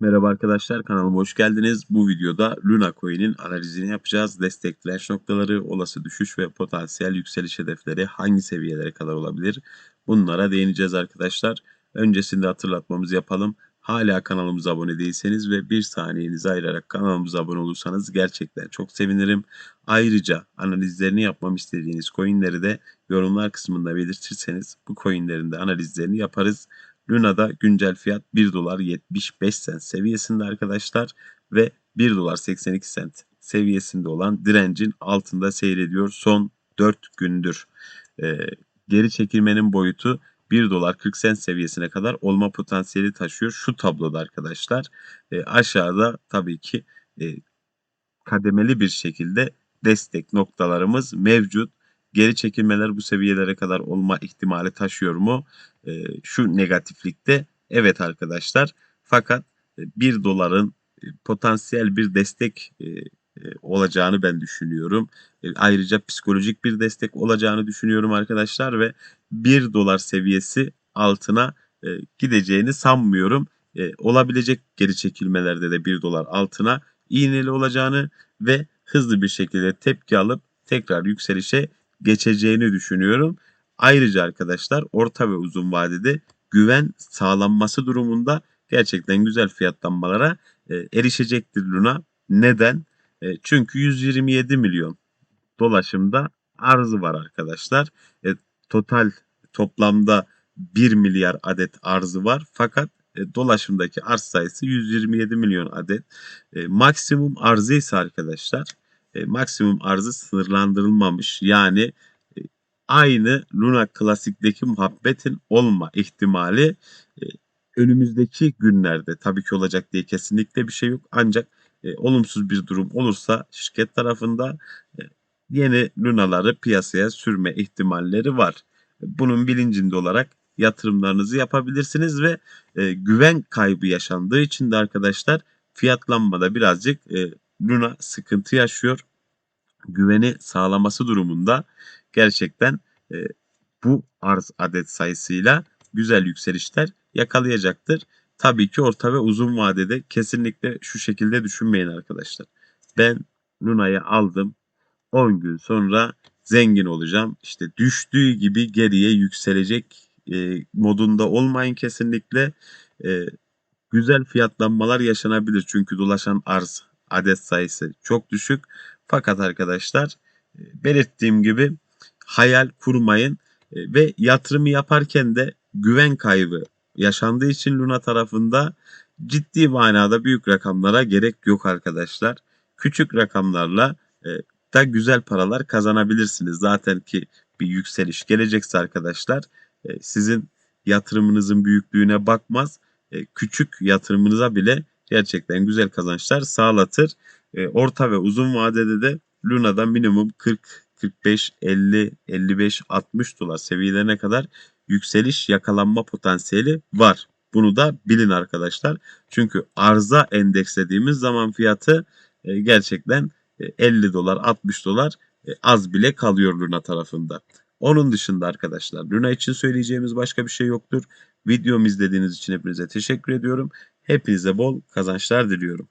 Merhaba arkadaşlar kanalıma hoş geldiniz. Bu videoda Luna Coin'in analizini yapacağız. Destek direnç noktaları, olası düşüş ve potansiyel yükseliş hedefleri hangi seviyelere kadar olabilir? Bunlara değineceğiz arkadaşlar. Öncesinde hatırlatmamızı yapalım. Hala kanalımıza abone değilseniz ve bir saniyenizi ayırarak kanalımıza abone olursanız gerçekten çok sevinirim. Ayrıca analizlerini yapmam istediğiniz coinleri de yorumlar kısmında belirtirseniz bu coinlerin de analizlerini yaparız. Luna'da güncel fiyat 1 dolar 75 sent seviyesinde arkadaşlar ve 1 dolar 82 sent seviyesinde olan direncin altında seyrediyor son 4 gündür. Ee, geri çekilmenin boyutu 1 dolar 40 sent seviyesine kadar olma potansiyeli taşıyor şu tabloda arkadaşlar. Ee, aşağıda tabii ki e, kademeli bir şekilde destek noktalarımız mevcut. Geri çekilmeler bu seviyelere kadar olma ihtimali taşıyor mu? E, şu negatiflikte evet arkadaşlar. Fakat 1 doların e, potansiyel bir destek e, e, olacağını ben düşünüyorum. E, ayrıca psikolojik bir destek olacağını düşünüyorum arkadaşlar ve 1 dolar seviyesi altına e, gideceğini sanmıyorum. E, olabilecek geri çekilmelerde de 1 dolar altına iğneli olacağını ve hızlı bir şekilde tepki alıp tekrar yükselişe geçeceğini düşünüyorum. Ayrıca arkadaşlar orta ve uzun vadede güven sağlanması durumunda gerçekten güzel fiyatlanmalara e, erişecektir Luna. Neden? E, çünkü 127 milyon dolaşımda arzı var arkadaşlar. E, total toplamda 1 milyar adet arzı var. Fakat e, dolaşımdaki arz sayısı 127 milyon adet. E, maksimum arzı ise arkadaşlar e, maksimum arzı sınırlandırılmamış. Yani e, aynı Luna Klasik'teki muhabbetin olma ihtimali e, önümüzdeki günlerde tabii ki olacak diye kesinlikle bir şey yok. Ancak olumsuz bir durum olursa şirket tarafında yeni Luna'ları piyasaya sürme ihtimalleri var. Bunun bilincinde olarak yatırımlarınızı yapabilirsiniz ve e, güven kaybı yaşandığı için de arkadaşlar fiyatlanmada birazcık e, Luna sıkıntı yaşıyor. Güveni sağlaması durumunda gerçekten e, bu arz adet sayısıyla güzel yükselişler yakalayacaktır. Tabii ki orta ve uzun vadede kesinlikle şu şekilde düşünmeyin arkadaşlar. Ben Luna'yı aldım. 10 gün sonra zengin olacağım. İşte düştüğü gibi geriye yükselecek e, modunda olmayın kesinlikle. E, güzel fiyatlanmalar yaşanabilir. Çünkü dolaşan arz adet sayısı çok düşük. Fakat arkadaşlar e, belirttiğim gibi hayal kurmayın e, ve yatırımı yaparken de güven kaybı yaşandığı için Luna tarafında ciddi manada büyük rakamlara gerek yok arkadaşlar. Küçük rakamlarla e, da güzel paralar kazanabilirsiniz. Zaten ki bir yükseliş gelecekse arkadaşlar sizin yatırımınızın büyüklüğüne bakmaz. Küçük yatırımınıza bile gerçekten güzel kazançlar sağlatır. Orta ve uzun vadede de Luna'da minimum 40, 45, 50, 55, 60 dolar seviyelerine kadar yükseliş yakalanma potansiyeli var. Bunu da bilin arkadaşlar. Çünkü arza endekslediğimiz zaman fiyatı gerçekten 50 dolar 60 dolar az bile kalıyor Luna tarafında. Onun dışında arkadaşlar Luna için söyleyeceğimiz başka bir şey yoktur. Videomu izlediğiniz için hepinize teşekkür ediyorum. Hepinize bol kazançlar diliyorum.